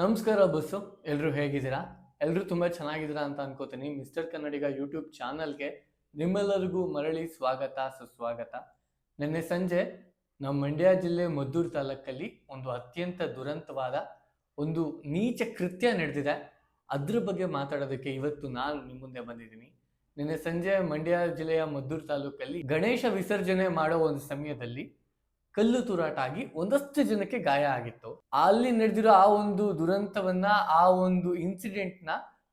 ನಮಸ್ಕಾರ ಬಸ್ಸು ಎಲ್ಲರೂ ಹೇಗಿದ್ದೀರಾ? ಎಲ್ಲರೂ ತುಂಬ ಚೆನ್ನಾಗಿದ್ದೀರಾ ಅಂತ ಅನ್ಕೋತೀನಿ. ಮಿಸ್ಟರ್ ಕನ್ನಡಿಗ ಯೂಟ್ಯೂಬ್ ಚಾನಲ್ಗೆ ನಿಮ್ಮೆಲ್ಲರಿಗೂ ಮರಳಿ ಸ್ವಾಗತ, ಸುಸ್ವಾಗತ. ನಿನ್ನೆ ಸಂಜೆ ನಮ್ಮ ಮಂಡ್ಯ ಜಿಲ್ಲೆ ಮದ್ದೂರು ತಾಲೂಕಲ್ಲಿ ಒಂದು ಅತ್ಯಂತ ದುರಂತವಾದ ಒಂದು ನೀಚ ಕೃತ್ಯ ನಡೆದಿದೆ. ಅದ್ರ ಬಗ್ಗೆ ಮಾತಾಡೋದಕ್ಕೆ ಇವತ್ತು ನಾನು ನಿಮ್ಮ ಮುಂದೆ ಬಂದಿದ್ದೀನಿ. ನಿನ್ನೆ ಸಂಜೆ ಮಂಡ್ಯ ಜಿಲ್ಲೆಯ ಮದ್ದೂರು ತಾಲೂಕಲ್ಲಿ ಗಣೇಶ ವಿಸರ್ಜನೆ ಮಾಡೋ ಒಂದು ಸಮಯದಲ್ಲಿ ಕಲ್ಲು ತೂರಾಟ ಆಗಿ ಒಂದಷ್ಟು ಜನಕ್ಕೆ ಗಾಯ ಆಗಿತ್ತು. ಅಲ್ಲಿ ನಡೆದಿರೋ ಆ ಒಂದು ದುರಂತವನ್ನ, ಆ ಒಂದು ಇನ್ಸಿಡೆಂಟ್ನ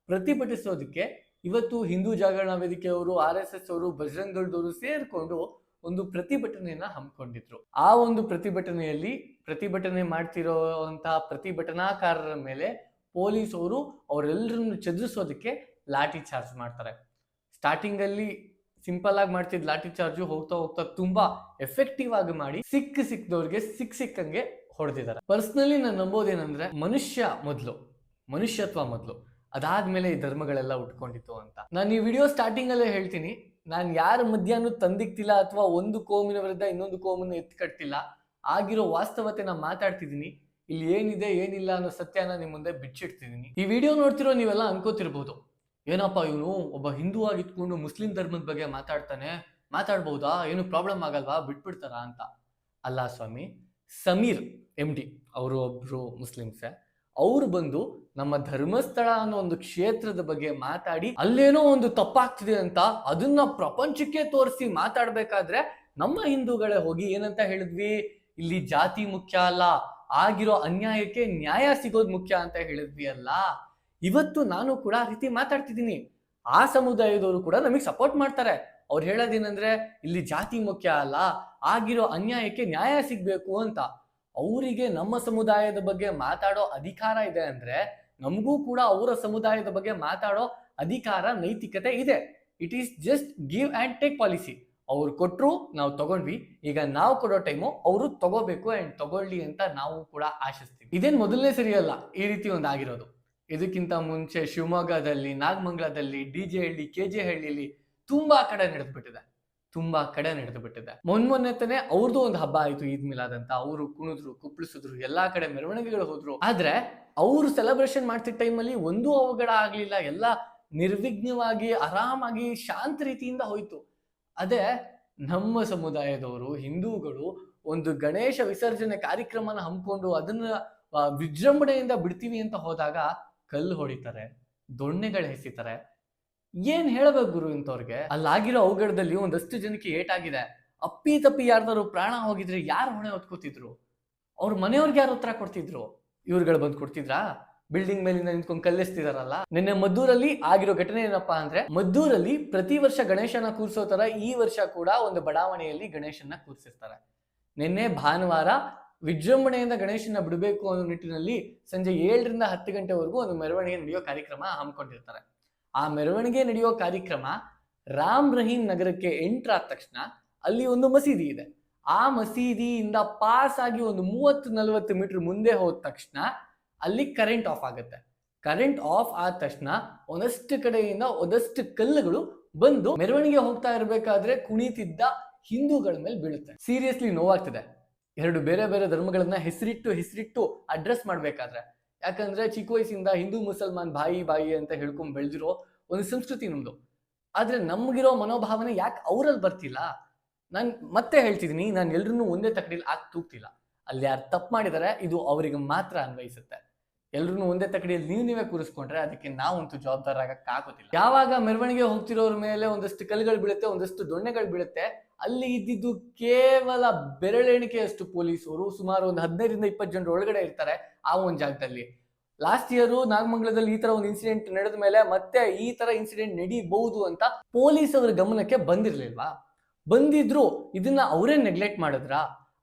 ಪ್ರತಿಭಟಿಸೋದಕ್ಕೆ ಇವತ್ತು ಹಿಂದೂ ಜಾಗರಣ ವೇದಿಕೆಯವರು ಆರ್ ಎಸ್ ಎಸ್ ಅವರು ಬಜರಂಗ್ ದಳದವರು ಸೇರ್ಕೊಂಡು ಒಂದು ಪ್ರತಿಭಟನೆಯನ್ನ ಹಮ್ಮಿಕೊಂಡಿದ್ರು. ಆ ಒಂದು ಪ್ರತಿಭಟನೆಯಲ್ಲಿ ಪ್ರತಿಭಟನೆ ಮಾಡ್ತಿರೋಂತಹ ಪ್ರತಿಭಟನಾಕಾರರ ಮೇಲೆ ಪೊಲೀಸ್ ಅವರು ಅವರೆಲ್ಲರನ್ನು ಚದುರಿಸೋದಕ್ಕೆ ಲಾಠಿ ಚಾರ್ಜ್ ಮಾಡ್ತಾರೆ. ಸ್ಟಾರ್ಟಿಂಗ್ ಅಲ್ಲಿ ಸಿಂಪಲ್ ಆಗಿ ಮಾಡ್ತಿದ್ ಲಾಠಿ ಚಾರ್ಜು ಹೋಗ್ತಾ ಹೋಗ್ತಾ ತುಂಬಾ ಎಫೆಕ್ಟಿವ್ ಆಗಿ ಮಾಡಿ ಸಿಕ್ಕ ಸಿಕ್ಕದವ್ರಿಗೆ ಸಿಕ್ ಸಿಕ್ಕಂಗೆ ಹೊಡೆದಿದ್ದಾರೆ. ಪರ್ಸನಲಿ ನಾನು ನಂಬೋದೇನಂದ್ರೆ ಮನುಷ್ಯ ಮೊದಲು, ಮನುಷ್ಯತ್ವ ಮೊದಲು, ಅದಾದ್ಮೇಲೆ ಈ ಧರ್ಮಗಳೆಲ್ಲ ಉಟ್ಕೊಂಡಿತ್ತು ಅಂತ. ನಾನು ಈ ವಿಡಿಯೋ ಸ್ಟಾರ್ಟಿಂಗ್ ಅಲ್ಲೇ ಹೇಳ್ತೀನಿ, ನಾನು ಯಾರ ಮಧ್ಯಾಹ್ನ ತಂದಿಕ್ತಿಲ್ಲ ಅಥವಾ ಒಂದು ಕೋಮಿನ ವಿರುದ್ಧ ಇನ್ನೊಂದು ಕೋಮನ್ನು ಎತ್ಕಟ್ತಿಲ್ಲ ಆಗಿರೋ ವಾಸ್ತವತೆ ನಾನು ಮಾತಾಡ್ತಿದ್ದೀನಿ, ಇಲ್ಲಿ ಏನಿದೆ, ಏನಿಲ್ಲ ಅನ್ನೋ ಸತ್ಯನ ನಿಮ್ ಮುಂದೆ ಬಿಚ್ಚಿಡ್ತಿದ್ದೀನಿ. ಈ ವಿಡಿಯೋ ನೋಡ್ತಿರೋ ನೀವೆಲ್ಲ ಅನ್ಕೋತಿರ್ಬೋದು. ಏನಪ್ಪ ಇವನು? ಒಬ್ಬ ಹಿಂದೂ ಆಗಿತ್ಕೊಂಡು ಮುಸ್ಲಿಂ ಧರ್ಮದ ಬಗ್ಗೆ ಮಾತಾಡ್ತಾನೆ. ಮಾತಾಡ್ಬಹುದಾ ಏನು ಪ್ರಾಬ್ಲಮ್ ಆಗಲ್ವಾ? ಬಿಟ್ಬಿಡ್ತಾರ ಅಂತ. ಅಲ್ಲ ಸ್ವಾಮಿ, ಸಮೀರ್ ಎಂ ಡಿ ಅವರು ಒಬ್ರು ಮುಸ್ಲಿಮ್ಸೆ. ಅವ್ರು ಬಂದು ನಮ್ಮ ಧರ್ಮಸ್ಥಳ ಅನ್ನೋ ಒಂದು ಕ್ಷೇತ್ರದ ಬಗ್ಗೆ ಮಾತಾಡಿ, ಅಲ್ಲೇನೋ ಒಂದು ತಪ್ಪಾಗ್ತಿದೆ ಅಂತ ಅದನ್ನ ಪ್ರಪಂಚಕ್ಕೆ ತೋರಿಸಿ ಮಾತಾಡ್ಬೇಕಾದ್ರೆ ನಮ್ಮ ಹಿಂದೂಗಳೇ ಹೋಗಿ ಏನಂತ ಹೇಳಿದ್ವಿ? ಇಲ್ಲಿ ಜಾತಿ ಮುಖ್ಯ ಅಲ್ಲ, ಆಗಿರೋ ಅನ್ಯಾಯಕ್ಕೆ ನ್ಯಾಯ ಸಿಗೋದು ಮುಖ್ಯ ಅಂತ ಹೇಳಿದ್ವಿ ಅಲ್ಲ? ಇವತ್ತು ನಾನು ಕೂಡ ಆ ರೀತಿ ಮಾತಾಡ್ತಿದ್ದೀನಿ. ಆ ಸಮುದಾಯದವರು ಕೂಡ ನಮಗೆ ಸಪೋರ್ಟ್ ಮಾಡ್ತಾರೆ. ಅವ್ರು ಹೇಳೋದೇನಂದ್ರೆ, ಇಲ್ಲಿ ಜಾತಿ ಮುಖ್ಯ ಅಲ್ಲ, ಆಗಿರೋ ಅನ್ಯಾಯಕ್ಕೆ ನ್ಯಾಯ ಸಿಗ್ಬೇಕು ಅಂತ. ಅವರಿಗೆ ನಮ್ಮ ಸಮುದಾಯದ ಬಗ್ಗೆ ಮಾತಾಡೋ ಅಧಿಕಾರ ಇದೆ ಅಂದ್ರೆ, ನಮಗೂ ಕೂಡ ಅವರ ಸಮುದಾಯದ ಬಗ್ಗೆ ಮಾತಾಡೋ ಅಧಿಕಾರ, ನೈತಿಕತೆ ಇದೆ. It is just give and take policy ಅವ್ರು ಕೊಟ್ಟರು ನಾವು ತಗೊಂಡ್ವಿ. ಈಗ ನಾವು ಕೊಡೋ ಟೈಮು ಅವರು ತಗೋಬೇಕು ಆ್ಯಂಡ್ ತಗೊಳ್ಳಿ ಅಂತ ನಾವು ಕೂಡ ಆಶಿಸ್ತೀವಿ. ಇದೇನು ಮೊದಲನೇ ಸರಿಯಲ್ಲ ಈ ರೀತಿ ಒಂದು ಆಗಿರೋದು. ಇದಕ್ಕಿಂತ ಮುಂಚೆ ಶಿವಮೊಗ್ಗದಲ್ಲಿ, ನಾಗಮಂಗಲದಲ್ಲಿ, D J Halli, K J ಹಳ್ಳಿಲಿ ತುಂಬಾ ಕಡೆ ನಡೆದು ಬಿಟ್ಟಿದೆ ತುಂಬಾ ಕಡೆ ನಡೆದು ಬಿಟ್ಟಿದೆ ಮೊನ್ನೆ ತಾನೆ ಅವ್ರದ್ದು ಒಂದು ಹಬ್ಬ ಆಯ್ತು ಈದ್ ಮಿಲಾದಂತ. ಅವರು ಕುಣಿದ್ರು, ಕುಪ್ಪಳಿಸಿದ್ರು, ಎಲ್ಲಾ ಕಡೆ ಮೆರವಣಿಗೆಗಳು ಹೋದ್ರು. ಆದ್ರೆ ಅವರು ಸೆಲೆಬ್ರೇಷನ್ ಮಾಡ್ತಿದ್ದ ಟೈಮಲ್ಲಿ ಒಂದೂ ಅವಘಡ ಆಗ್ಲಿಲ್ಲ. ಎಲ್ಲ ನಿರ್ವಿಘ್ನವಾಗಿ, ಆರಾಮಾಗಿ, ಶಾಂತ ರೀತಿಯಿಂದ ಹೋಯ್ತು. ಅದೇ ನಮ್ಮ ಸಮುದಾಯದವರು, ಹಿಂದೂಗಳು ಒಂದು ಗಣೇಶ ವಿಸರ್ಜನೆ ಕಾರ್ಯಕ್ರಮನ ಹಮ್ಮಿಕೊಂಡು ಅದನ್ನ ವಿಜೃಂಭಣೆಯಿಂದ ಬಿಡ್ತೀವಿ ಅಂತ ಹೋದಾಗ ಕಲ್ಲು ಹೊಡಿತಾರೆ, ದೊಣ್ಣೆಗಳು ಎಸಿತಾರೆ. ಏನ್ ಹೇಳ್ಬೇಕು ಗುರು ಇಂಥವ್ರಿಗೆ? ಅಲ್ಲಾಗಿರೋ ಅವಘಡದಲ್ಲಿ ಒಂದಷ್ಟು ಜನಕ್ಕೆ ಏಟಾಗಿದೆ. ಅಪ್ಪಿ ತಪ್ಪಿ ಯಾರ್ದಾರು ಪ್ರಾಣ ಹೋಗಿದ್ರೆ ಯಾರು ಹೊಣೆ ಹೊತ್ಕೋತಿದ್ರು? ಅವ್ರ ಮನೆಯವ್ರಿಗೆ ಯಾರು ಉತ್ತರ ಕೊಡ್ತಿದ್ರು? ಇವ್ರುಗಳು ಬಂದು ಕೊಡ್ತಿದ್ರಾ? ಬಿಲ್ಡಿಂಗ್ ಮೇಲಿಂದ ನಿಂತ್ಕೊಂಡು ಕಲ್ಲೆಸ್ತಿದಾರಲ್ಲ? ನಿನ್ನೆ ಮದ್ದೂರಲ್ಲಿ ಆಗಿರೋ ಘಟನೆ ಏನಪ್ಪಾ ಅಂದ್ರೆ, ಮದ್ದೂರಲ್ಲಿ ಪ್ರತಿ ವರ್ಷ ಗಣೇಶನ ಕೂರ್ಸೋ ತರ ಈ ವರ್ಷ ಕೂಡ ಒಂದು ಬಡಾವಣೆಯಲ್ಲಿ ಗಣೇಶನ ಕೂರ್ಸಿರ್ತಾರೆ. ನಿನ್ನೆ ಭಾನುವಾರ ವಿಜೃಂಭಣೆಯಿಂದ ಗಣೇಶನ ಬಿಡಬೇಕು ಅನ್ನೋ ನಿಟ್ಟಿನಲ್ಲಿ ಸಂಜೆ ಏಳರಿಂದ ಹತ್ತು ಗಂಟೆವರೆಗೂ ಒಂದು ಮೆರವಣಿಗೆ ನಡೆಯೋ ಕಾರ್ಯಕ್ರಮ ಹಮ್ಮಿಕೊಂಡಿರ್ತಾರೆ. ಆ ಮೆರವಣಿಗೆ ನಡೆಯೋ ಕಾರ್ಯಕ್ರಮ ರಾಮ್ ರಹೀಂ ನಗರಕ್ಕೆ ಎಂಟರ್ ಆದ ತಕ್ಷಣ ಅಲ್ಲಿ ಒಂದು ಮಸೀದಿ ಇದೆ. ಆ ಮಸೀದಿಯಿಂದ ಪಾಸ್ ಆಗಿ ಒಂದು ಮೂವತ್ತು ನಲವತ್ತು ಮೀಟರ್ ಮುಂದೆ ಹೋದ ತಕ್ಷಣ ಅಲ್ಲಿ ಕರೆಂಟ್ ಆಫ್ ಆಗುತ್ತೆ. ಕರೆಂಟ್ ಆಫ್ ಆದ ತಕ್ಷಣ ಒಂದಷ್ಟು ಕಡೆಯಿಂದ ಒಂದಷ್ಟು ಕಲ್ಲುಗಳು ಬಂದು ಮೆರವಣಿಗೆ ಹೋಗ್ತಾ ಇರಬೇಕಾದ್ರೆ ಕುಣಿತಿದ್ದ ಹಿಂದೂಗಳ ಮೇಲೆ ಬೀಳುತ್ತೆ. ಸೀರಿಯಸ್ಲಿ ನೋವಾಗ್ತಿದೆ. ಎರಡು ಬೇರೆ ಬೇರೆ ಧರ್ಮಗಳನ್ನ ಹೆಸರಿಟ್ಟು ಹೆಸರಿಟ್ಟು ಅಡ್ರೆಸ್ ಮಾಡ್ಬೇಕಾದ್ರೆ. ಯಾಕಂದ್ರೆ ಚಿಕ್ಕ ವಯಸ್ಸಿಂದ ಹಿಂದೂ ಮುಸಲ್ಮಾನ್ ಬಾಯಿ ಬಾಯಿ ಅಂತ ಹೇಳ್ಕೊಂಡ್ ಬೆಳೆದಿರೋ ಒಂದು ಸಂಸ್ಕೃತಿ ನಮ್ದು. ಆದ್ರೆ ನಮ್ಗಿರೋ ಮನೋಭಾವನೆ ಯಾಕೆ ಅವರಲ್ಲಿ ಬರ್ತಿಲ್ಲ? ನಾನು ಮತ್ತೆ ಹೇಳ್ತಿದ್ದೀನಿ ನಾನು ಎಲ್ರನ್ನೂ ಒಂದೇ ತಕಡಿಲಿ ಹಾಕಿ ತೂಗ್ತಿಲ್ಲ. ಅಲ್ಲಿ ಯಾರು ತಪ್ಪು ಮಾಡಿದರೆ, ಇದು ಅವರಿಗೆ ಮಾತ್ರ ಅನ್ವಯಿಸುತ್ತೆ. ಎಲ್ರೂ ಒಂದೇ ತಕಡಿಯಲ್ಲಿ ನೀವು ನೀವೇ ಕೂರಿಸ್ಕೊಂಡ್ರೆ ಅದಕ್ಕೆ ನಾವಂತೂ ಜವಾಬ್ದಾರ ಆಗೋದಿಲ್ಲ. ಯಾವಾಗ ಮೆರವಣಿಗೆ ಹೋಗ್ತಿರೋರ ಮೇಲೆ ಒಂದಷ್ಟು ಕಲ್ಲುಗಳು ಬೀಳುತ್ತೆ, ಒಂದಷ್ಟು ದೊಣ್ಣೆಗಳು ಬೀಳುತ್ತೆ ಅಲ್ಲಿ ಇದ್ದಿದ್ದು ಕೇವಲ ಬೆರಳೆಣಿಕೆಯಷ್ಟು ಪೊಲೀಸರು. ಸುಮಾರು ಒಂದು ಹದಿನೈದರಿಂದ ಇಪ್ಪತ್ತು ಜನರು ಒಳಗಡೆ ಇರ್ತಾರೆ ಆ ಒಂದು ಜಾಗದಲ್ಲಿ. ಲಾಸ್ಟ್ ಇಯರ್ ನಾಗಮಂಗಲದಲ್ಲಿ ಈ ತರ ಒಂದು ಇನ್ಸಿಡೆಂಟ್ ನಡೆದ ಮೇಲೆ ಮತ್ತೆ ಈ ತರ ಇನ್ಸಿಡೆಂಟ್ ನಡೀಬಹುದು ಅಂತ ಪೊಲೀಸ್ ಅವರ ಗಮನಕ್ಕೆ ಬಂದಿರಲಿಲ್ವಾ? ಬಂದಿದ್ರು ಇದನ್ನ ಅವರೇ ನೆಗ್ಲೆಕ್ಟ್ ಮಾಡಿದ್ರ?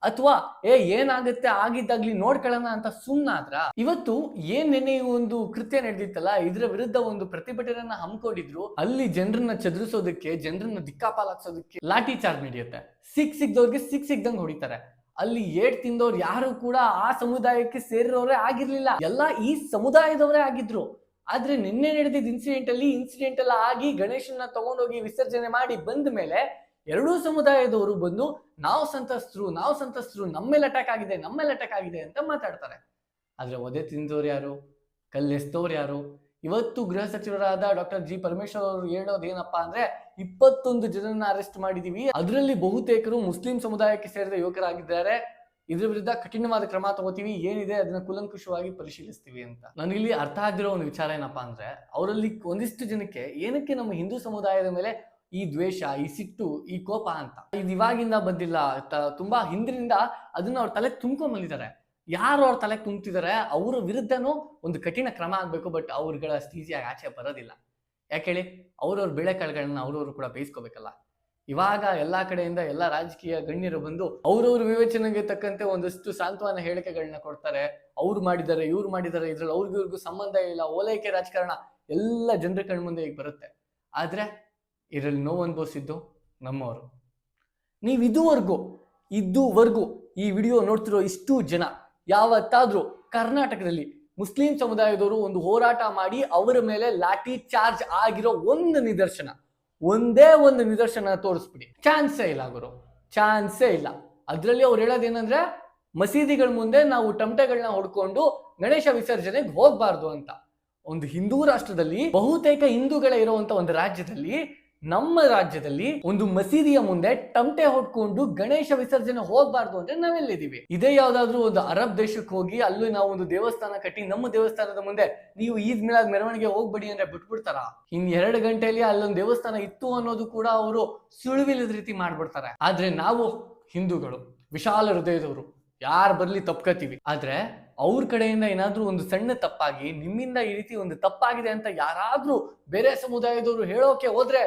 ಅಥವಾ, ಏ, ಏನಾಗುತ್ತೆ, ಆಗಿದ್ದಾಗ್ಲಿ ನೋಡ್ಕೊಳ್ಳೋಣ ಅಂತ ಸುಮ್ನಾದ್ರ? ಇವತ್ತು ಏನ್ ನೆನೆ ಒಂದು ಕೃತ್ಯ ನಡೆದಿತ್ತಲ್ಲ, ಇದರ ವಿರುದ್ಧ ಒಂದು ಪ್ರತಿಭಟನೆಯನ್ನ ಹಮ್ಮಿಕೊಂಡಿದ್ರು, ಅಲ್ಲಿ ಜನರನ್ನ ಚದುರಿಸೋದಕ್ಕೆ, ಜನರನ್ನ ದಿಕ್ಕಾಪಾಲಾಕ್ಸೋದಕ್ಕೆ ಲಾಠಿ ಚಾರ್ಜ್ ನಡೆಯುತ್ತೆ. ಸಿಕ್ ಸಿಗ್ದವ್ರಿಗೆ ಸಿಕ್ ಸಿಕ್ದಂಗ್ ಹೊಡಿತಾರೆ. ಅಲ್ಲಿ ಏಟ್ ತಿಂದವ್ರು ಯಾರು ಕೂಡ ಆ ಸಮುದಾಯಕ್ಕೆ ಸೇರಿರೋರೇ ಆಗಿರ್ಲಿಲ್ಲ. ಎಲ್ಲ ಈ ಸಮುದಾಯದವರೇ ಆಗಿದ್ರು. ಆದ್ರೆ ನಿನ್ನೆ ನಡೆದಿದ್ದ ಇನ್ಸಿಡೆಂಟ್ ಅಲ್ಲಿ ಇನ್ಸಿಡೆಂಟ್ ಎಲ್ಲ ಆಗಿ ಗಣೇಶನ ತಗೊಂಡೋಗಿ ವಿಸರ್ಜನೆ ಮಾಡಿ ಬಂದ ಮೇಲೆ ಎರಡೂ ಸಮುದಾಯದವರು ಬಂದು, ನಾವು ಸಂತಸ್ತರು ನಾವು ಸಂತಸ್ತರು, ನಮ್ಮೇಲೆ ಅಟ್ಯಾಕ್ ಆಗಿದೆ, ನಮ್ಮೇಲೆ ಅಟ್ಯಾಕ್ ಆಗಿದೆ ಅಂತ ಮಾತಾಡ್ತಾರೆ. ಆದ್ರೆ ಒದೆ ತಿಂದವರು ಯಾರು? ಕಲ್ಲೆಸ್ತವ್ರು ಯಾರು? ಇವತ್ತು ಗೃಹ ಸಚಿವರಾದ ಡಾಕ್ಟರ್ ಜಿ ಪರಮೇಶ್ವರ್ ಅವರು ಹೇಳೋದು ಏನಪ್ಪಾ ಅಂದ್ರೆ, ಇಪ್ಪತ್ತೊಂದು ಜನರನ್ನ ಅರೆಸ್ಟ್ ಮಾಡಿದೀವಿ. ಅದರಲ್ಲಿ ಬಹುತೇಕರು ಮುಸ್ಲಿಂ ಸಮುದಾಯಕ್ಕೆ ಸೇರಿದ ಯುವಕರಾಗಿದ್ದಾರೆ. ಇದ್ರ ವಿರುದ್ಧ ಕಠಿಣವಾದ ಕ್ರಮ ತಗೋತೀವಿ. ಏನಿದೆ ಅದನ್ನ ಕುಲಂಕುಷವಾಗಿ ಪರಿಶೀಲಿಸ್ತೀವಿ ಅಂತ. ನನಗಿಲ್ಲಿ ಅರ್ಥ ಆಗಿರೋ ಒಂದು ವಿಚಾರ ಏನಪ್ಪಾ ಅಂದ್ರೆ, ಅವರಲ್ಲಿ ಒಂದಿಷ್ಟು ಜನಕ್ಕೆ ಏನಕ್ಕೆ ನಮ್ಮ ಹಿಂದೂ ಸಮುದಾಯದ ಮೇಲೆ ಈ ದ್ವೇಷ, ಈ ಸಿಟ್ಟು, ಈ ಕೋಪ ಅಂತ. ಇದು ಇವಾಗಿಂದ ಬಂದಿಲ್ಲ ತುಂಬಾ ಹಿಂದಿನಿಂದ ಅದನ್ನ ಅವ್ರ ತಲೆ ತುಂಬ್ಕೊಂಡ್ ಬಂದಿದ್ದಾರೆ. ಯಾರು ಅವ್ರ ತಲೆ ತುಂಬ್ತಿದ್ದಾರೆ ಅವ್ರ ವಿರುದ್ಧನೂ ಒಂದು ಕಠಿಣ ಕ್ರಮ ಆಗ್ಬೇಕು, ಬಟ್ ಅವ್ರಗಳ ಈಸಿಯಾಗಿ ಆಚೆ ಬರೋದಿಲ್ಲ. ಯಾಕೆ ಹೇಳಿ? ಅವ್ರವ್ರ ಬೆಳೆಕಾಳುಗಳನ್ನ ಅವ್ರವ್ರು ಕೂಡ ಬೇಯಿಸ್ಕೋಬೇಕಲ್ಲ. ಇವಾಗ ಎಲ್ಲಾ ಕಡೆಯಿಂದ ಎಲ್ಲಾ ರಾಜಕೀಯ ಗಣ್ಯರು ಬಂದು ಅವ್ರವ್ರ ವಿವೇಚನೆಗೆ ತಕ್ಕಂತೆ ಒಂದಷ್ಟು ಸಾಂತ್ವನ ಹೇಳಿಕೆಗಳನ್ನ ಕೊಡ್ತಾರೆ. ಅವ್ರು ಮಾಡಿದ್ದಾರೆ, ಇವ್ರು ಮಾಡಿದ್ದಾರೆ, ಇದ್ರಲ್ಲಿ ಅವ್ರಿಗೂ ಸಂಬಂಧ ಇಲ್ಲ, ಓಲೈಕೆ ರಾಜಕಾರಣ ಎಲ್ಲ ಜನರ ಕಣ್ಮುಂದೆ ಈಗ ಬರುತ್ತೆ. ಆದ್ರೆ ಇದರಲ್ಲಿ ನೋವು ಅನುಭವಿಸಿದ್ದು ನಮ್ಮವರು. ನೀವು ಇದುವರೆಗೂ ಇದುವರೆಗೂ ಈ ವಿಡಿಯೋ ನೋಡ್ತಿರೋ ಇಷ್ಟು ಜನ, ಯಾವತ್ತಾದ್ರೂ ಕರ್ನಾಟಕದಲ್ಲಿ ಮುಸ್ಲಿಂ ಸಮುದಾಯದವರು ಒಂದು ಹೋರಾಟ ಮಾಡಿ ಅವರ ಮೇಲೆ ಲಾಠಿ ಚಾರ್ಜ್ ಆಗಿರೋ ಒಂದು ನಿದರ್ಶನ, ಒಂದೇ ಒಂದು ನಿದರ್ಶನ ತೋರಿಸ್ಬಿಡಿ. ಚಾನ್ಸೇ ಇಲ್ಲ ಗುರು, ಚಾನ್ಸೇ ಇಲ್ಲ. ಅದರಲ್ಲಿ ಅವ್ರು ಹೇಳೋದೇನಂದ್ರೆ, ಮಸೀದಿಗಳ ಮುಂದೆ ನಾವು ಟಮಟೆಗಳನ್ನ ಹೊಡ್ಕೊಂಡು ಗಣೇಶ ವಿಸರ್ಜನೆಗೆ ಹೋಗ್ಬಾರ್ದು ಅಂತ. ಒಂದು ಹಿಂದೂ ರಾಷ್ಟ್ರದಲ್ಲಿ ಬಹುತೇಕ ಹಿಂದೂಗಳೇ ಇರುವಂತ ಒಂದು ರಾಜ್ಯದಲ್ಲಿ ನಮ್ಮ ರಾಜ್ಯದಲ್ಲಿ ಒಂದು ಮಸೀದಿಯ ಮುಂದೆ ಟಮಟೆ ಹೊಡ್ಕೊಂಡು ಗಣೇಶ ವಿಸರ್ಜನೆ ಹೋಗ್ಬಾರ್ದು ಅಂದ್ರೆ ನಾವೆಲ್ಲಿದ್ದೀವಿ? ಇದೇ ಯಾವ್ದಾದ್ರು ಒಂದು ಅರಬ್ ದೇಶಕ್ಕೆ ಹೋಗಿ ಅಲ್ಲಿ ನಾವು ಒಂದು ದೇವಸ್ಥಾನ ಕಟ್ಟಿ ನಮ್ಮ ದೇವಸ್ಥಾನದ ಮುಂದೆ ನೀವು ಈದ್ ಮಿಲಾದ್ ಮೆರವಣಿಗೆ ಹೋಗ್ಬೇಡಿ ಅಂದ್ರೆ ಬಿಟ್ಬಿಡ್ತಾರ? ಇನ್ ಎರಡು ಗಂಟೆಯಲ್ಲಿ ಅಲ್ಲೊಂದು ದೇವಸ್ಥಾನ ಇತ್ತು ಅನ್ನೋದು ಕೂಡ ಅವರು ಸುಳಿವಿಲ್ಲದ ರೀತಿ ಮಾಡ್ಬಿಡ್ತಾರೆ. ಆದ್ರೆ ನಾವು ಹಿಂದೂಗಳು, ವಿಶಾಲ ಹೃದಯದವರು, ಯಾರು ಬರ್ಲಿ ತಪ್ಕೋತೀವಿ ಆದ್ರೆ ಅವ್ರ ಕಡೆಯಿಂದ ಏನಾದ್ರೂ ಒಂದು ಸಣ್ಣ ತಪ್ಪಾಗಿ, ನಿಮ್ಮಿಂದ ಈ ರೀತಿ ಒಂದು ತಪ್ಪಾಗಿದೆ ಅಂತ ಯಾರಾದ್ರೂ ಬೇರೆ ಸಮುದಾಯದವರು ಹೇಳೋಕೆ ಹೋದ್ರೆ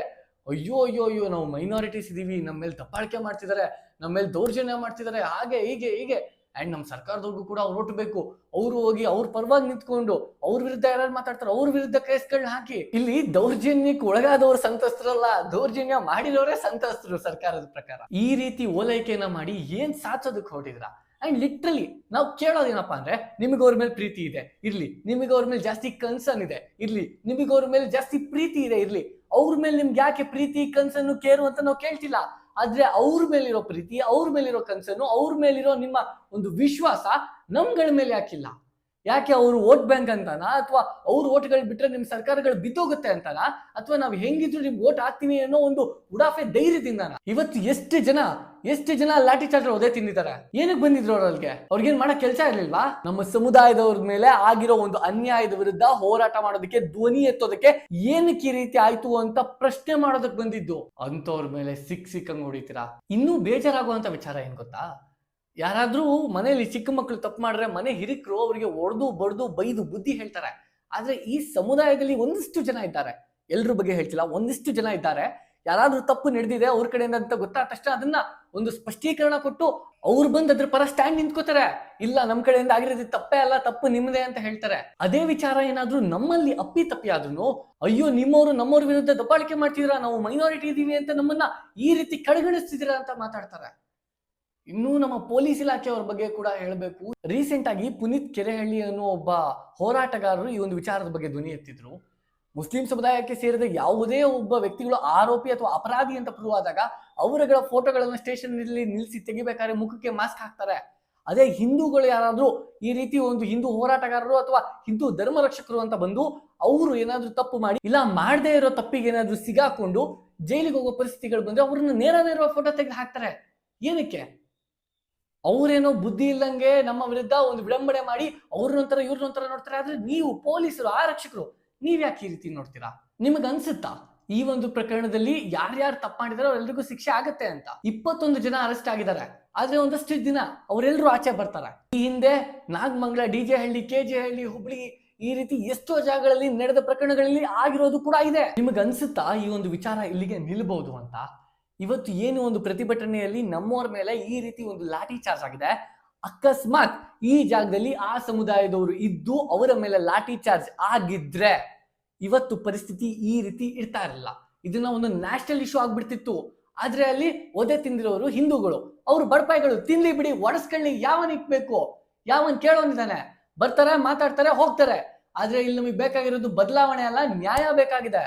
ಅಯ್ಯೋ ಅಯ್ಯೋ ಅಯ್ಯೋ, ನಾವು ಮೈನಾರಿಟೀಸ್ ಇದೀವಿ ನಮ್ಮ ಮೇಲೆ ದಬ್ಬಾಳಿಕೆ ಮಾಡ್ತಿದ್ದಾರೆ ನಮ್ಮ ಮೇಲೆ ದೌರ್ಜನ್ಯ ಮಾಡ್ತಿದ್ದಾರೆ ಹಾಗೆ, ಹೀಗೆ ಹೀಗೆ. ಅಂಡ್ ನಮ್ಮ ಸರ್ಕಾರದವ್ರಿಗೂ ಕೂಡ ಅವ್ರು ಓಟ್ಬೇಕು ಅವ್ರು ಹೋಗಿ ಅವ್ರ ಪರವಾಗಿ ನಿಂತ್ಕೊಂಡು ಅವ್ರ ವಿರುದ್ಧ ಯಾರು ಮಾತಾಡ್ತಾರೆ ಅವ್ರ ವಿರುದ್ಧ ಕೇಸ್ಗಳನ್ನ ಹಾಕಿ. ಇಲ್ಲಿ ದೌರ್ಜನ್ಯಕ್ಕೆ ಒಳಗಾದವ್ರು ಸಂತಸ್ತರಲ್ಲ ದೌರ್ಜನ್ಯ ಮಾಡಿರೋರೇ ಸಂತಸ್ತರು ಸರ್ಕಾರದ ಪ್ರಕಾರ. ಈ ರೀತಿ ಓಲೈಕೆಯನ್ನ ಮಾಡಿ ಏನ್ ಸಾಧಿಸೋದಕ್ಕೆ ಹೊರಟಿದ್ರ? ಅಂಡ್ ಲಿಟ್ರಲಿ ನಾವು ಕೇಳೋದೇನಪ್ಪ ಅಂದ್ರೆ, ನಿಮಗೆ ಅವ್ರ ಮೇಲೆ ಪ್ರೀತಿ ಇದೆ, ಇರ್ಲಿ. ನಿಮಗೆ ಅವ್ರ ಮೇಲೆ ಜಾಸ್ತಿ ಕನ್ಸರ್ನ್ ಇದೆ, ಇರ್ಲಿ. ನಿಮಗೆ ಅವ್ರ ಮೇಲೆ ಜಾಸ್ತಿ ಪ್ರೀತಿ ಇದೆ, ಇರ್ಲಿ. ಅವ್ರ ಮೇಲೆ ನಿಮ್ಗೆ ಯಾಕೆ ಪ್ರೀತಿ, ಕನ್ಸನ್ನು ಕೇರು ಅಂತ ನಾವು ಕೇಳ್ತಿಲ್ಲ. ಆದ್ರೆ ಅವ್ರ ಮೇಲಿರೋ ಪ್ರೀತಿ, ಅವ್ರ ಮೇಲಿರೋ ಕನ್ಸನ್ನು, ಅವ್ರ ಮೇಲಿರೋ ನಿಮ್ಮ ಒಂದು ವಿಶ್ವಾಸ ನಮ್ಗಳ ಮೇಲೆ ಯಾಕಿಲ್ಲ. ಯಾಕೆ ಅವರು ವೋಟ್ ಬ್ಯಾಂಕ್ ಅಂತಾನ? ಅಥವಾ ಅವ್ರ ಓಟ್ಗಳು ಬಿಟ್ರೆ ನಿಮ್ ಸರ್ಕಾರಗಳು ಬಿದ್ದೋಗುತ್ತೆ ಅಂತಾನ? ಅಥವಾ ನಾವು ಹೆಂಗಿದ್ರು ನಿಮ್ಗೆ ವೋಟ್ ಹಾಕ್ತೀನಿ ಅನ್ನೋ ಒಂದು ಉಡಾಫೆ ಧೈರ್ಯದಿಂದಾನ ಇವತ್ತು ಎಷ್ಟು ಜನ ಎಷ್ಟು ಜನ ಲಾಠಿ ಚಾರ್ಜ್ ಒದೇ ತಿಂದಿದ್ದಾರೆ? ಏನಕ್ಕೆ ಬಂದಿದ್ರು ಅವ್ರು ಅವ್ರಿಗೆ ಅವ್ರಿಗೇನ್ ಮಾಡೋ ಕೆಲಸ ಇರ್ಲಿಲ್ವಾ? ನಮ್ಮ ಸಮುದಾಯದವ್ರ ಮೇಲೆ ಆಗಿರೋ ಒಂದು ಅನ್ಯಾಯದ ವಿರುದ್ಧ ಹೋರಾಟ ಮಾಡೋದಕ್ಕೆ, ಧ್ವನಿ ಎತ್ತೋದಕ್ಕೆ ಏನಕ್ಕೆ ಈ ರೀತಿ ಆಯ್ತು ಅಂತ ಪ್ರಶ್ನೆ ಮಾಡೋದಕ್ಕೆ ಬಂದಿದ್ದು. ಅಂತವ್ರ ಮೇಲೆ ಸಿಕ್ ಸಿಕ್ಕಂಗ್ ಹೊಡಿತೀರಾ? ಇನ್ನೂ ಬೇಜಾರಾಗುವಂತ ವಿಚಾರ ಏನ್ ಗೊತ್ತಾ? ಯಾರಾದ್ರೂ ಮನೆಯಲ್ಲಿ ಚಿಕ್ಕ ಮಕ್ಕಳು ತಪ್ಪು ಮಾಡಿದ್ರೆ ಮನೆ ಹಿರಿಕರು, ಅವರಿಗೆ ಒಡೆದು, ಬಡ್ದು, ಬೈದು, ಬುದ್ಧಿ ಹೇಳ್ತಾರೆ. ಆದ್ರೆ ಈ ಸಮುದಾಯದಲ್ಲಿ ಒಂದಿಷ್ಟು ಜನ ಇದ್ದಾರೆ. ಎಲ್ಲರ ಬಗ್ಗೆ ಹೇಳ್ತಿಲ್ಲ, ಒಂದಿಷ್ಟು ಜನ ಇದ್ದಾರೆ. ಯಾರಾದ್ರೂ ತಪ್ಪು ನಡೆದಿದೆ ಅವ್ರ ಕಡೆಯಿಂದ ಅಂತ ಗೊತ್ತಾದ ತಕ್ಷಣ ಅದನ್ನ ಒಂದು ಸ್ಪಷ್ಟೀಕರಣ ಕೊಟ್ಟು ಅವ್ರು ಬಂದು ಅದ್ರ ಪರ ಸ್ಟ್ಯಾಂಡ್ ನಿಂತ್ಕೋತಾರೆ. ಇಲ್ಲ, ನಮ್ ಕಡೆಯಿಂದ ಆಗಿರೋದು ತಪ್ಪೇ ಅಲ್ಲ, ತಪ್ಪು ನಿಮ್ಮದೇ ಅಂತ ಹೇಳ್ತಾರೆ. ಅದೇ ವಿಚಾರ ಏನಾದ್ರೂ ನಮ್ಮಲ್ಲಿ ಅಪ್ಪಿ ತಪ್ಪಿ ಆದ್ರೂ ಅಯ್ಯೋ, ನಿಮ್ಮವರು ನಮ್ಮವ್ರ ವಿರುದ್ಧ ದಬ್ಬಾಳಿಕೆ ಮಾಡ್ತಿದ್ರ ನಾವು ಮೈನಾರಿಟಿ ಇದೀವಿ ಅಂತ ನಮ್ಮನ್ನ ಈ ರೀತಿ ಕಡೆಗಣಿಸ್ತಿದ್ದೀರಾ ಅಂತ ಮಾತಾಡ್ತಾರೆ. ಇನ್ನೂ ನಮ್ಮ ಪೊಲೀಸ್ ಇಲಾಖೆಯವ್ರ ಬಗ್ಗೆ ಕೂಡ ಹೇಳಬೇಕು. ರೀಸೆಂಟ್ ಆಗಿ ಪುನೀತ್ ಕೆರೆಹಳ್ಳಿ ಅನ್ನೋ ಒಬ್ಬ ಹೋರಾಟಗಾರರು ಈ ಒಂದು ವಿಚಾರದ ಬಗ್ಗೆ ಧ್ವನಿ ಎತ್ತಿದ್ರು. ಮುಸ್ಲಿಂ ಸಮುದಾಯಕ್ಕೆ ಸೇರಿದ ಯಾವುದೇ ಒಬ್ಬ ವ್ಯಕ್ತಿಗಳು ಆರೋಪಿ ಅಥವಾ ಅಪರಾಧಿ ಅಂತ ಪ್ರೂವ್ ಆದಾಗ ಅವರುಗಳ ಫೋಟೋಗಳನ್ನ ಸ್ಟೇಷನ್ನಲ್ಲಿ ನಿಲ್ಲಿಸಿ ತೆಗಿಬೇಕಾದ್ರೆ ಮುಖಕ್ಕೆ ಮಾಸ್ಕ್ ಹಾಕ್ತಾರೆ. ಅದೇ ಹಿಂದೂಗಳು ಯಾರಾದ್ರೂ ಈ ರೀತಿ ಒಂದು ಹಿಂದೂ ಹೋರಾಟಗಾರರು ಅಥವಾ ಹಿಂದೂ ಧರ್ಮ ರಕ್ಷಕರು ಅಂತ ಬಂದು ಅವರು ಏನಾದ್ರೂ ತಪ್ಪು ಮಾಡಿ ಇಲ್ಲ ಮಾಡದೇ ಇರೋ ತಪ್ಪಿಗೆ ಏನಾದ್ರೂ ಸಿಗಾಕೊಂಡು ಜೈಲಿಗೆ ಹೋಗೋ ಪರಿಸ್ಥಿತಿಗಳು ಬಂದ್ರೆ ಅವ್ರನ್ನ ನೇರ ನೇರವಾಗಿ ಫೋಟೋ ತೆಗೆದು ಹಾಕ್ತಾರೆ. ಏನಕ್ಕೆ? ಅವ್ರೇನೋ ಬುದ್ಧಿ ಇಲ್ಲಂಗೆ ನಮ್ಮ ವಿರುದ್ಧ ಒಂದು ವಿಡಂಬನೆ ಮಾಡಿ ಅವ್ರನ್ನೊಂಥರ ಇವ್ರನ್ನೊಂಥರ ನೋಡ್ತಾರೆ. ಆದ್ರೆ ನೀವು ಪೊಲೀಸರು, ಆರಕ್ಷಕರು ನೀವ್ ಯಾಕೆ ಈ ರೀತಿ ನೋಡ್ತೀರಾ? ನಿಮಗ್ ಅನ್ಸುತ್ತಾ? ಈ ಒಂದು ಪ್ರಕರಣದಲ್ಲಿ ಯಾರ್ಯಾರು ತಪ್ಪು ಮಾಡಿದಾರೋ ಅವ್ರೆಲ್ರಿಗೂ ಶಿಕ್ಷೆ ಆಗತ್ತೆ ಅಂತ. ಇಪ್ಪತ್ತೊಂದು ಜನ ಅರೆಸ್ಟ್ ಆಗಿದ್ದಾರೆ. ಆದ್ರೆ ಒಂದಷ್ಟು ದಿನ ಅವರೆಲ್ಲರೂ ಆಚೆ ಬರ್ತಾರೆ. ಈ ಹಿಂದೆ Nagamangala D J Halli K J Halli Hubli ಈ ರೀತಿ ಎಷ್ಟೋ ಜಾಗಗಳಲ್ಲಿ ನಡೆದ ಪ್ರಕರಣಗಳಲ್ಲಿ ಆಗಿರೋದು ಕೂಡ ಇದೆ. ನಿಮಗ್ ಅನ್ಸುತ್ತಾ ಈ ಒಂದು ವಿಚಾರ ಇಲ್ಲಿಗೆ ನಿಲ್ಬಹುದು ಅಂತ? ಇವತ್ತು ಏನು ಒಂದು ಪ್ರತಿಭಟನೆಯಲ್ಲಿ ನಮ್ಮವ್ರ ಮೇಲೆ ಈ ರೀತಿ ಒಂದು ಲಾಠಿ ಚಾರ್ಜ್ ಆಗಿದೆ? ಅಕಸ್ಮಾತ್ ಈ ಜಾಗದಲ್ಲಿ ಆ ಸಮುದಾಯದವರು ಇದ್ದು ಅವರ ಮೇಲೆ ಲಾಠಿ ಚಾರ್ಜ್ ಆಗಿದ್ರೆ ಇವತ್ತು ಪರಿಸ್ಥಿತಿ ಈ ರೀತಿ ಇರ್ತಾ ಇರಲಿಲ್ಲ. ಇದನ್ನ ಒಂದು ನ್ಯಾಷನಲ್ ಇಶ್ಯೂ ಆಗ್ಬಿಡ್ತಿತ್ತು. ಆದ್ರೆ ಅಲ್ಲಿ ಒದೆ ತಿಂದಿರೋರು ಹಿಂದೂಗಳು. ಅವ್ರು ಬಡಪಾಯಿಗಳು, ತಿನ್ಲಿ ಬಿಡಿ, ಒಡಸ್ಕೊಳ್ಳಿ ಯಾವನ್ ಇಕ್ಬೇಕು ಯಾವನ್ ಕೇಳೋನಿದ್ದಾನೆ ಬರ್ತಾರೆ, ಮಾತಾಡ್ತಾರೆ, ಹೋಗ್ತಾರೆ. ಆದ್ರೆ ಇಲ್ಲಿ ನಮಗೆ ಬೇಕಾಗಿರೋದು ಬದಲಾವಣೆ ಅಲ್ಲ, ನ್ಯಾಯ ಬೇಕಾಗಿದೆ.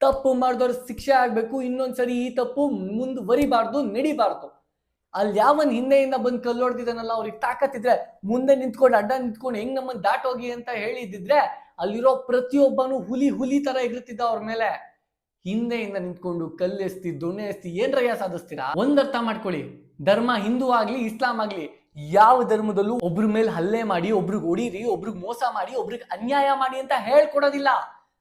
ತಪ್ಪು ಮಾಡಿದವ್ರ ಶಿಕ್ಷೆ ಆಗ್ಬೇಕು, ಇನ್ನೊಂದ್ಸರಿ ಈ ತಪ್ಪು ಮುಂದುವರಿಬಾರ್ದು, ನಡಿಬಾರ್ದು. ಅಲ್ಲಿ ಯಾವನ್ ಹಿಂದೆಯಿಂದ ಬಂದು ಕಲ್ಲೊಡ್ದಿದ್ದಾನಲ್ಲ ಅವ್ರಿಗೆ ತಾಕತ್ತಿದ್ರೆ, ಮುಂದೆ ನಿಂತ್ಕೊಂಡು, ಅಡ್ಡ ನಿಂತ್ಕೊಂಡು, ಹೆಂಗ್ ನಮ್ಮನ್ನ ದಾಟೋಗಿ ಅಂತ ಹೇಳಿದಿದ್ರೆ ಅಲ್ಲಿರೋ ಪ್ರತಿಯೊಬ್ಬನು ಹುಲಿ ಹುಲಿ ತರ ಇರುತ್ತಿದ್ದ ಅವ್ರ ಮೇಲೆ. ಹಿಂದೆಯಿಂದ ನಿಂತ್ಕೊಂಡು ಕಲ್ಲೆಸ್ತಿ ದೊಣ್ಣೆ ಎಸ್ತಿ ಏನ್ರಯ್ಯ ಸಾಧಿಸ್ತೀರಾ? ಒಂದರ್ಥ ಮಾಡ್ಕೊಳ್ಳಿ. ಧರ್ಮ ಹಿಂದೂ ಆಗ್ಲಿ, ಇಸ್ಲಾಂ ಆಗ್ಲಿ, ಯಾವ ಧರ್ಮದಲ್ಲೂ ಒಬ್ರ ಮೇಲೆ ಹಲ್ಲೆ ಮಾಡಿ, ಒಬ್ರಿಗೆ ಹೊಡೀರಿ, ಒಬ್ರಿಗೆ ಮೋಸ ಮಾಡಿ, ಒಬ್ರಿಗೆ ಅನ್ಯಾಯ ಮಾಡಿ ಅಂತ ಹೇಳ್ಕೊಡೋದಿಲ್ಲ.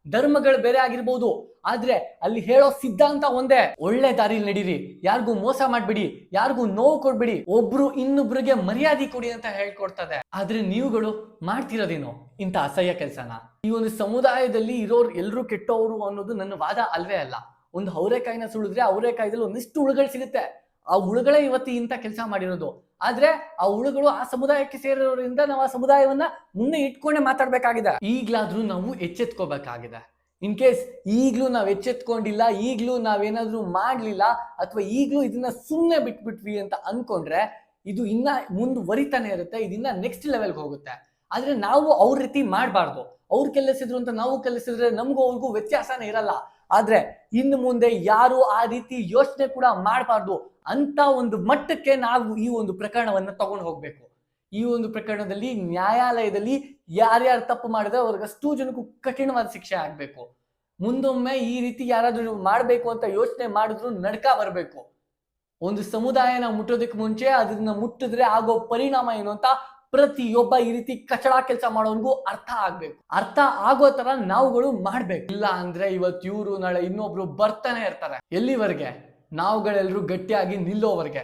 ಧರ್ಮಗಳು ಬೇರೆ ಆಗಿರ್ಬೋದು, ಆದ್ರೆ ಅಲ್ಲಿ ಹೇಳೋ ಸಿದ್ಧಾಂತ ಒಂದೇ. ಒಳ್ಳೆ ದಾರಿಲಿ ನಡೀರಿ, ಯಾರಿಗೂ ಮೋಸ ಮಾಡ್ಬಿಡಿ, ಯಾರಿಗೂ ನೋವು ಕೊಡ್ಬಿಡಿ, ಒಬ್ರು ಇನ್ನೊಬ್ರಿಗೆ ಮರ್ಯಾದೆ ಕೊಡಿ ಅಂತ ಹೇಳ್ಕೊಡ್ತದೆ. ಆದ್ರೆ ನೀವುಗಳು ಮಾಡ್ತಿರೋದೇನು, ಇಂಥ ಅಸಹ್ಯ ಕೆಲಸನ. ಈ ಒಂದು ಸಮುದಾಯದಲ್ಲಿ ಇರೋರು ಎಲ್ಲರೂ ಕೆಟ್ಟವರು ಅನ್ನೋದು ನನ್ನ ವಾದ ಅಲ್ವೇ ಅಲ್ಲ. ಒಂದು ಅವರೆಕಾಯಿನ ಸುಳಿದ್ರೆ ಅವರೆಕಾಯಿದಲ್ಲಿ ಒಂದಿಷ್ಟು ಉಳುಗಳು ಸಿಗುತ್ತೆ. ಆ ಹುಳುಗಳೇ ಇವತ್ತು ಇಂಥ ಕೆಲಸ ಮಾಡಿರೋದು. ಆದ್ರೆ ಆ ಹುಳುಗಳು ಆ ಸಮುದಾಯಕ್ಕೆ ಸೇರಿರೋದ್ರಿಂದ ನಾವು ಆ ಸಮುದಾಯವನ್ನ ಮುಂದೆ ಇಟ್ಕೊಂಡೇ ಮಾತಾಡ್ಬೇಕಾಗಿದೆ. ಈಗ್ಲಾದ್ರೂ ನಾವು ಎಚ್ಚೆತ್ಕೋಬೇಕಾಗಿದೆ. ಇನ್ ಕೇಸ್ ಈಗ್ಲೂ ನಾವು ಎಚ್ಚೆತ್ಕೊಂಡಿಲ್ಲ, ಈಗ್ಲೂ ನಾವೇನಾದ್ರೂ ಮಾಡ್ಲಿಲ್ಲ, ಅಥವಾ ಈಗ್ಲೂ ಇದನ್ನ ಸುಮ್ಮನೆ ಬಿಟ್ಬಿಟ್ವಿ ಅಂತ ಅನ್ಕೊಂಡ್ರೆ ಇದು ಇನ್ನ ಮುಂದುವರಿತಾನೆ ಇರುತ್ತೆ, ಇದನ್ನ ನೆಕ್ಸ್ಟ್ ಲೆವೆಲ್ಗೆ ಹೋಗುತ್ತೆ. ಆದ್ರೆ ನಾವು ಅವ್ರ ರೀತಿ ಮಾಡಬಾರ್ದು. ಅವ್ರು ಕೆಲಸಿದ್ರು ಅಂತ ನಾವು ಕೆಲಸಿದ್ರೆ ನಮಗೂ ಅವ್ರಿಗೂ ವ್ಯತ್ಯಾಸನೇ ಇರಲ್ಲ. ಆದ್ರೆ ಇನ್ನು ಮುಂದೆ ಯಾರು ಆ ರೀತಿ ಯೋಚನೆ ಕೂಡ ಮಾಡಬಾರ್ದು. ಅಂತ ಒಂದು ಮಟ್ಟಕ್ಕೆ ನಾವು ಈ ಒಂದು ಪ್ರಕರಣವನ್ನ ತಗೊಂಡು ಹೋಗ್ಬೇಕು. ಈ ಒಂದು ಪ್ರಕರಣದಲ್ಲಿ ನ್ಯಾಯಾಲಯದಲ್ಲಿ ಯಾರ್ಯಾರು ತಪ್ಪು ಮಾಡಿದ್ರೆ ಅವ್ರಿಗೆ ಅಷ್ಟು ಜನಕ್ಕೂ ಕಠಿಣವಾದ ಶಿಕ್ಷೆ ಆಗ್ಬೇಕು. ಮುಂದೊಮ್ಮೆ ಈ ರೀತಿ ಯಾರಾದರೂ ಮಾಡಬೇಕು ಅಂತ ಯೋಚನೆ ಮಾಡಿದ್ರು ನಡ್ಕ ಬರಬೇಕು. ಒಂದು ಸಮುದಾಯನ ಮುಟ್ಟೋದಕ್ಕೆ ಮುಂಚೆ ಅದನ್ನ ಮುಟ್ಟಿದ್ರೆ ಆಗೋ ಪರಿಣಾಮ ಏನು ಅಂತ ಪ್ರತಿಯೊಬ್ಬ ಈ ರೀತಿ ಕಚಡ ಕೆಲಸ ಮಾಡೋನ್ಗೂ ಅರ್ಥ ಆಗ್ಬೇಕು. ಅರ್ಥ ಆಗೋ ತರ ನಾವುಗಳು ಮಾಡ್ಬೇಕು. ಇಲ್ಲ ಅಂದ್ರೆ ಇವತ್ತು ಇವರು ನಾಳೆ ಇನ್ನೊಬ್ರು ಬರ್ತಾನೆ ಇರ್ತಾರೆ. ಎಲ್ಲಿವರೆಗೆ? ನಾವುಗಳೆಲ್ಲರೂ ಗಟ್ಟಿಯಾಗಿ ನಿಲ್ಲೋವರೆಗೆ.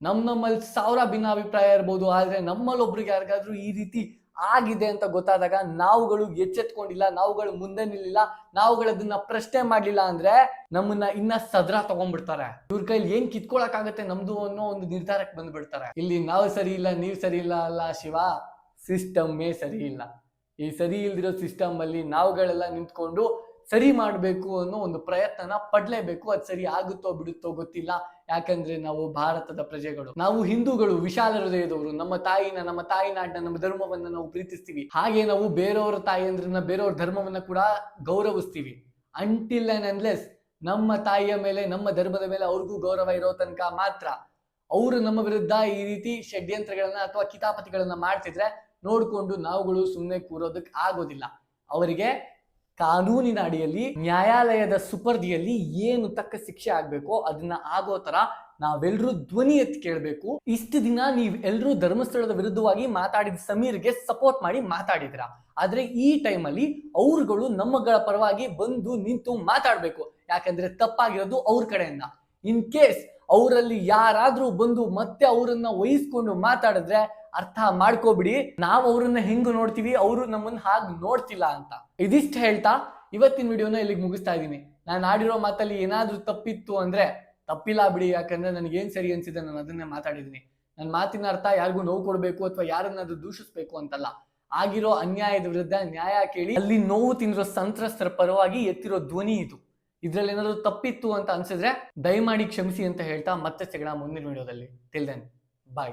ನಮ್ಮ ನಮ್ಮಲ್ಲಿ ಸಾವಿರ ಭಿನ್ನಾಭಿಪ್ರಾಯ ಇರ್ಬೋದು, ಆದರೆ ನಮ್ಮಲ್ಲಿ ಒಬ್ರಿಗೆ ಯಾರಿಗಾದ್ರೂ ಈ ರೀತಿ ಆಗಿದೆ ಅಂತ ಗೊತ್ತಾದಾಗ ನಾವುಗಳು ಎಚ್ಚೆತ್ಕೊಂಡಿಲ್ಲ, ನಾವುಗಳು ಮುಂದೆ ನಿಲ್ಲಿಲ್ಲ, ನಾವುಗಳದನ್ನ ಪ್ರಶ್ನೆ ಮಾಡ್ಲಿಲ್ಲ ಅಂದ್ರೆ ನಮ್ಮನ್ನ ಇನ್ನ ಸದ್ರ ತಗೊಂಡ್ಬಿಡ್ತಾರೆ. ಇವ್ರ ಕೈಲಿ ಏನ್ ಕಿತ್ಕೊಳಕ್ ನಮ್ದು ಅನ್ನೋ ಒಂದು ನಿರ್ಧಾರಕ್ಕೆ ಬಂದ್ಬಿಡ್ತಾರೆ. ಇಲ್ಲಿ ನಾವು ಸರಿ ಇಲ್ಲ, ನೀವ್ ಸರಿ ಇಲ್ಲ ಅಲ್ಲ ಶಿವ ಸಿಸ್ಟಮ್ಮೇ ಸರಿ ಇಲ್ಲ. ಈ ಸರಿ ಇಲ್ದಿರೋ ಸಿಸ್ಟಮ್ ಅಲ್ಲಿ ನಾವುಗಳೆಲ್ಲ ನಿಂತ್ಕೊಂಡು ಸರಿ ಮಾಡಬೇಕು ಅನ್ನೋ ಒಂದು ಪ್ರಯತ್ನನ ಪಡ್ಲೇಬೇಕು, ಅದು ಸರಿ ಆಗುತ್ತೋ ಬಿಡುತ್ತೋ ಗೊತ್ತಿಲ್ಲ. ಯಾಕಂದ್ರೆ ನಾವು ಭಾರತದ ಪ್ರಜೆಗಳು. ನಾವು ಹಿಂದೂಗಳು, ವಿಶಾಲ ಹೃದಯದವರು. ನಮ್ಮ ತಾಯಿನ, ನಮ್ಮ ತಾಯಿ ನಾಡನ್ನ ನಮ್ಮ ಧರ್ಮವನ್ನ ನಾವು ಪ್ರೀತಿಸ್ತೀವಿ. ಹಾಗೆ ನಾವು ಬೇರೆಯವರ ತಾಯಿಯಂದ್ರನ್ನ ಬೇರೆಯವ್ರ ಧರ್ಮವನ್ನ ಕೂಡ ಗೌರವಿಸ್ತೀವಿ. ಅಂಟಿಲ್ ಅಂಡ್ ಅನ್ಲೆಸ್ ನಮ್ಮ ತಾಯಿಯ ಮೇಲೆ, ನಮ್ಮ ಧರ್ಮದ ಮೇಲೆ ಅವ್ರಿಗೂ ಗೌರವ ಇರೋ ತನಕ ಮಾತ್ರ ಅವರು ನಮ್ಮ ವಿರುದ್ಧ ಈ ರೀತಿ ಷಡ್ಯಂತ್ರಗಳನ್ನ ಅಥವಾ ಕಿತಾಪತಿಗಳನ್ನ ಮಾಡ್ತಿದ್ರೆ ನೋಡ್ಕೊಂಡು ನಾವುಗಳು ಸುಮ್ಮನೆ ಕೂರೋದಕ್ಕೆ ಆಗೋದಿಲ್ಲ. ಅವರಿಗೆ ಕಾನೂನಿನ ಅಡಿಯಲ್ಲಿ ನ್ಯಾಯಾಲಯದ ಸುಪರ್ದಿಯಲ್ಲಿ ಏನು ತಕ್ಕ ಶಿಕ್ಷೆ ಆಗ್ಬೇಕೋ ಅದನ್ನ ಆಗೋ ತರ ನಾವೆಲ್ಲರೂ ಧ್ವನಿ ಎತ್ತಿ ಕೇಳಬೇಕು. ಇಷ್ಟು ದಿನ ನೀವ್ ಎಲ್ಲರೂ ಧರ್ಮಸ್ಥಳದ ವಿರುದ್ಧವಾಗಿ ಮಾತಾಡಿದ ಸಮೀರ್ಗೆ ಸಪೋರ್ಟ್ ಮಾಡಿ ಮಾತಾಡಿದ್ರ. ಆದ್ರೆ ಈ ಟೈಮಲ್ಲಿ ಅವ್ರುಗಳು ನಮ್ಮಗಳ ಪರವಾಗಿ ಬಂದು ನಿಂತು ಮಾತಾಡ್ಬೇಕು. ಯಾಕಂದ್ರೆ ತಪ್ಪಾಗಿರೋದು ಅವ್ರ ಕಡೆಯಿಂದ. ಇನ್ ಕೇಸ್ ಅವರಲ್ಲಿ ಯಾರಾದ್ರೂ ಬಂದು ಮತ್ತೆ ಅವರನ್ನ ವಹಿಸ್ಕೊಂಡು ಮಾತಾಡಿದ್ರೆ ಅರ್ಥ ಮಾಡ್ಕೋಬಿಡಿ. ನಾವು ಅವ್ರನ್ನ ಹೆಂಗ್ ನೋಡ್ತೀವಿ, ಅವರು ನಮ್ಮನ್ನ ಹಾಗೆ ನೋಡ್ತಿಲ್ಲ ಅಂತ. ಇದಿಷ್ಟು ಹೇಳ್ತಾ ಇವತ್ತಿನ ವಿಡಿಯೋನ ಇಲ್ಲಿಗೆ ಮುಗಿಸ್ತಾ ಇದ್ದೀನಿ. ನಾನು ಆಡಿರೋ ಮಾತಲ್ಲಿ ಏನಾದ್ರೂ ತಪ್ಪಿತ್ತು ಅಂದ್ರೆ, ತಪ್ಪಿಲ್ಲ ಬಿಡಿ, ಯಾಕಂದ್ರೆ ನನಗೆ ಏನ್ ಸರಿ ಅನ್ಸಿದೆ ನಾನು ಅದನ್ನೇ ಮಾತಾಡಿದೀನಿ ನನ್ನ ಮಾತಿನ ಅರ್ಥ ಯಾರಿಗೂ ನೋವು ಕೊಡಬೇಕು ಅಥವಾ ಯಾರನ್ನಾದ್ರೂ ದೂಷಿಸ್ಬೇಕು ಅಂತಲ್ಲ. ಆಗಿರೋ ಅನ್ಯಾಯದ ವಿರುದ್ಧ ನ್ಯಾಯ ಕೇಳಿ, ಅಲ್ಲಿ ನೋವು ತಿಂದಿರೋ ಸಂತ್ರಸ್ತರ ಪರವಾಗಿ ಎತ್ತಿರೋ ಧ್ವನಿ ಇದು. ಇದ್ರಲ್ಲಿ ಏನಾದ್ರು ತಪ್ಪಿತ್ತು ಅಂತ ಅನ್ಸಿದ್ರೆ ದಯಮಾಡಿ ಕ್ಷಮಿಸಿ ಅಂತ ಹೇಳ್ತಾ ಮತ್ತೆ ಸಿಗೋಣ ಮುಂದಿನ ವಿಡಿಯೋದಲ್ಲಿ. Till then bye